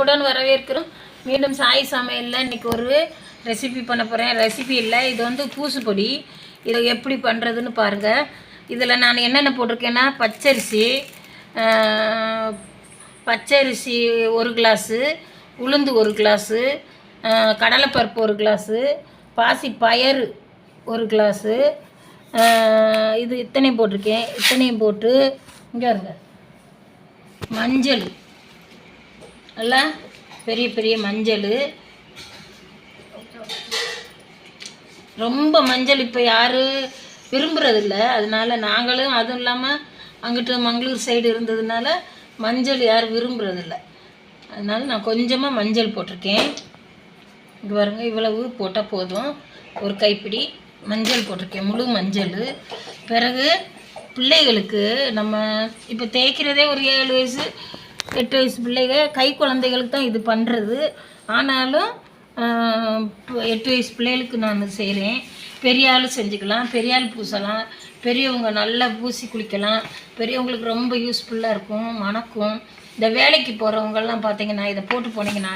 அன்புடன் வரவேற்கிறோம். மீண்டும் சாய் சமையலில் இன்னைக்கு ஒரு ரெசிபி பண்ண போகிறேன் ரெசிபி இல்லை இது வந்து பூசுப்பொடி இதை எப்படி பண்ணுறதுன்னு பாருங்கள் இதில் நான் என்னென்ன போட்டிருக்கேன்னா பச்சரிசி பச்சரிசி ஒரு கிளாஸு உளுந்து ஒரு கிளாஸு கடலைப்பருப்பு ஒரு கிளாஸு பாசி பயறு ஒரு கிளாஸு இது இத்தனையும் போட்டிருக்கேன். இத்தனையும் போட்டு இங்கே இருங்க மஞ்சள். நல்லா பெரிய பெரிய மஞ்சள். ரொம்ப மஞ்சள் இப்போ யாரும் விரும்புறதில்ல. அதனால நாங்களும் அதுவும் இல்லாமல் அங்கிட்டு மங்களூர் சைடு இருந்ததுனால மஞ்சள் யாரும் விரும்புறதில்ல. அதனால நான் கொஞ்சமாக மஞ்சள் போட்டிருக்கேன். இங்கே பாருங்கள் இவ்வளவு போட்டால் போதும். ஒரு கைப்பிடி மஞ்சள் போட்டிருக்கேன் முழு மஞ்சள். பிறகு பிள்ளைகளுக்கு நம்ம இப்போ தேய்க்கிறதே ஒரு ஏழு வயசு எட்டு வயசு பிள்ளைகள் கை குழந்தைகளுக்கு தான் இது பண்ணுறது ஆனாலும் எட்டு வயசு பிள்ளைகளுக்கு நான் செய்கிறேன் பெரிய ஆள் செஞ்சுக்கலாம் பெரிய ஆள் பூசலாம். பெரியவங்க நல்லா பூசி குளிக்கலாம். பெரியவங்களுக்கு ரொம்ப யூஸ்ஃபுல்லாக இருக்கும் மணக்கும். இந்த வேலைக்கு போகிறவங்கெல்லாம் பார்த்தீங்கன்னா இதை போட்டு போனீங்கன்னா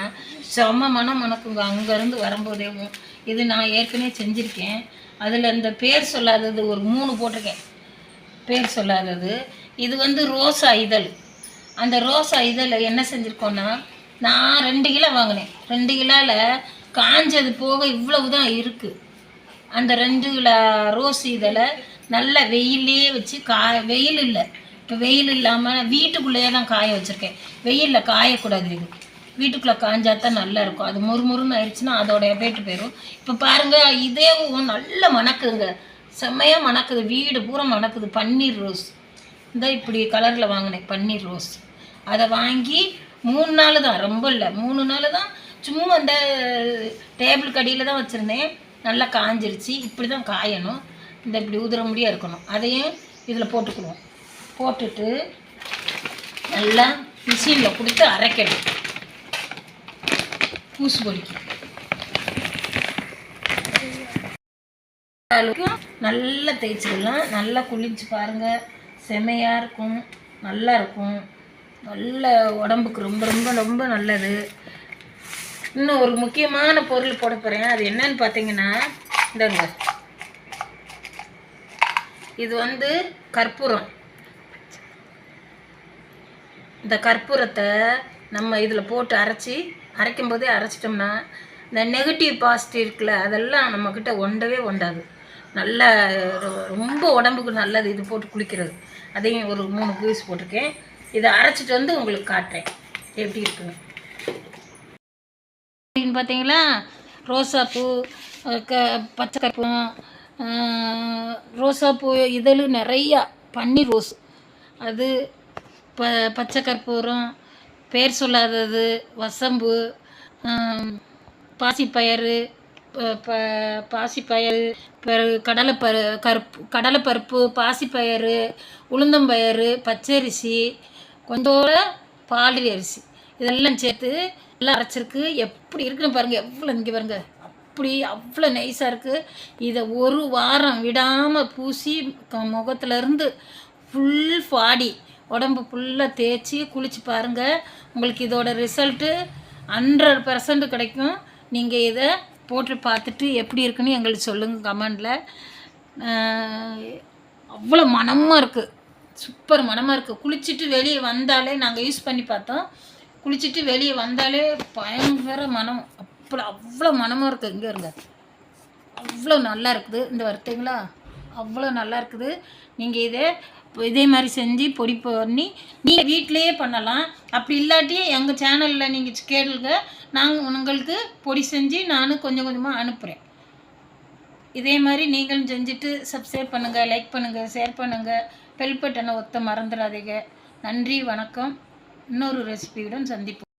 செம்ம மனம் மணக்குங்க. அங்கேருந்து வரும்போதேவும் இது நான் ஏற்கனவே செஞ்சுருக்கேன். அதில் இந்த பேர் சொல்லாதது ஒரு மூணு போட்டிருக்கேன். பேர் சொல்லாதது. இது வந்து ரோசா இதழ். அந்த ரோசா இதில் என்ன செஞ்சுருக்கோன்னா நான் ரெண்டு கிலோ வாங்கினேன். ரெண்டு கிலோவில் காஞ்சது போக இவ்வளவு தான் இருக்குது அந்த ரெண்டு கிலோ ரோஸ் இதில் நல்ல வெயிலே வச்சு காய வெயில் இல்லை. இப்போ வெயில் இல்லாமல் வீட்டுக்குள்ளேயே தான் காய வச்சுருக்கேன். வெயிலில் காயக்கூடாது இது. வீட்டுக்குள்ளே காஞ்சா தான் நல்லா இருக்கும். அது முறுமுறுன்னு ஆயிடுச்சுன்னா அதோட எபேட்டு போயிடும் இப்போ பாருங்கள் இதேவும் நல்ல மணக்குதுங்க. செம்மையாக மணக்குது. வீடு பூரா மணக்குது. பன்னீர் ரோஸ். இந்த இப்படி கலரில் வாங்கினேன் பன்னீர் ரோஸ். அதை வாங்கி மூணு நாள் தான் ரொம்ப இல்லை. மூணு நாள் தான் சும்மா அந்த டேபிள் கடியில் தான் வச்சுருந்தேன். நல்லா காஞ்சிருச்சு. இப்படி தான் காயணும். இந்த இப்படி உதிர முடியாக இருக்கணும். அதையும் இதில் போட்டுக்குவோம். போட்டுட்டு நல்லா மிஷினில் கொடுத்து அரைக்கணும். பூசு பொடிக்கு. அளவுக்கு நல்லா தேய்ச்சிடலாம். நல்லா குளிச்சு பாருங்கள் செமையாக இருக்கும். நல்லா இருக்கும். நல்ல உடம்புக்கு ரொம்ப ரொம்ப ரொம்ப நல்லது. இன்னும் ஒரு முக்கியமான பொருள் போட போகிறேன் அது என்னன்னு பார்த்தீங்கன்னா இந்தங்க. இது வந்து கற்பூரம். இந்த கற்பூரத்தை நம்ம இதில் போட்டு அரைச்சி அரைக்கும் போதே அரைச்சிட்டோம்னா இந்த நெகட்டிவ் பாசிட்டிவ் இருக்குல்ல அதெல்லாம் நம்மக்கிட்ட ஒண்டவே ஒண்டாது. நல்ல ரொம்ப உடம்புக்கு நல்லது இது போட்டு குளிக்கிறது. அதையும் ஒரு மூணு பீஸ் போட்டிருக்கேன். இதை அரைச்சிட்டு வந்து உங்களுக்கு காட்டுறேன். எப்படி இருக்குன்னு. அப்படின்னு பார்த்தீங்களா? ரோசாப்பூ க பச்சை கற்பூரம் அஹ் ரோசாப்பூ இதழ் நிறையா பன்னீர் ரோஸ். அது ப பச்சை கற்பூரம் பேர் சொல்லாதது வசம்பு பாசிப்பயறு ப- ப- பாசிப்பயறு பிறகு கடலைப்பரு கருப்பு கடலைப்பருப்பு பாசிப்பயறு உளுந்தம்பயறு பச்சரிசி கொஞ்சோட பாலி அரிசி. இதெல்லாம் சேர்த்து எல்லாம் அரைச்சிருக்கு. எப்படி இருக்குன்னு பாருங்கள் எவ்வளோ இங்கே பாருங்க. அப்படி அவ்வளோ நைஸாக இருக்குது இதை ஒரு வாரம் விடாமல் பூசி க- ஃபுல் பாடி உடம்பு ஃபுல்லாக தேய்ச்சி குளிச்சு பாருங்கள் உங்களுக்கு இதோட ரிசல்ட்டு ஹண்ட்ரட் பர்சன்ட் கிடைக்கும். நீங்கள் இதை போட்டு பார்த்துட்டு எப்படி இருக்குன்னு எங்களுக்கு சொல்லுங்கள் கமெண்டில் அவ்வளோ மனமாக இருக்குது சூப்பர் மனமாக இருக்குது குளிச்சுட்டு வெளியே வந்தாலே நாங்கள் யூஸ் பண்ணி பார்த்தோம். குளிச்சுட்டு வெளியே வந்தாலே பயங்கர மனம். அவ்வளோ அவ்வளோ மனமாக இருக்குது இங்கே இருங்க. அவ்வளோ நல்லா இருக்குது. இந்த வருத்தீங்களா அவ்வளோ நல்லா இருக்குது. நீங்கள் இதே இதே மாதிரி செஞ்சு பொடி பண்ணி நீங்கள் வீட்டிலேயே பண்ணலாம். அப்படி இல்லாட்டி எங்கள் சேனலில் நீங்கள் கேளுங்க. நாங்கள் உங்களுக்கு பொடி செஞ்சு நானும் கொஞ்சம் கொஞ்சமாக அனுப்புகிறேன் இதே மாதிரி நீங்களும் செஞ்சுட்டு சப்ஸ்கிரைப் பண்ணுங்கள் லைக் பண்ணுங்கள் ஷேர் பண்ணுங்கள் பெல் பட்டனை ஒத்த மறந்துடாதீங்க. நன்றி வணக்கம். இன்னொரு ரெசிபியுடன் சந்திப்போம்.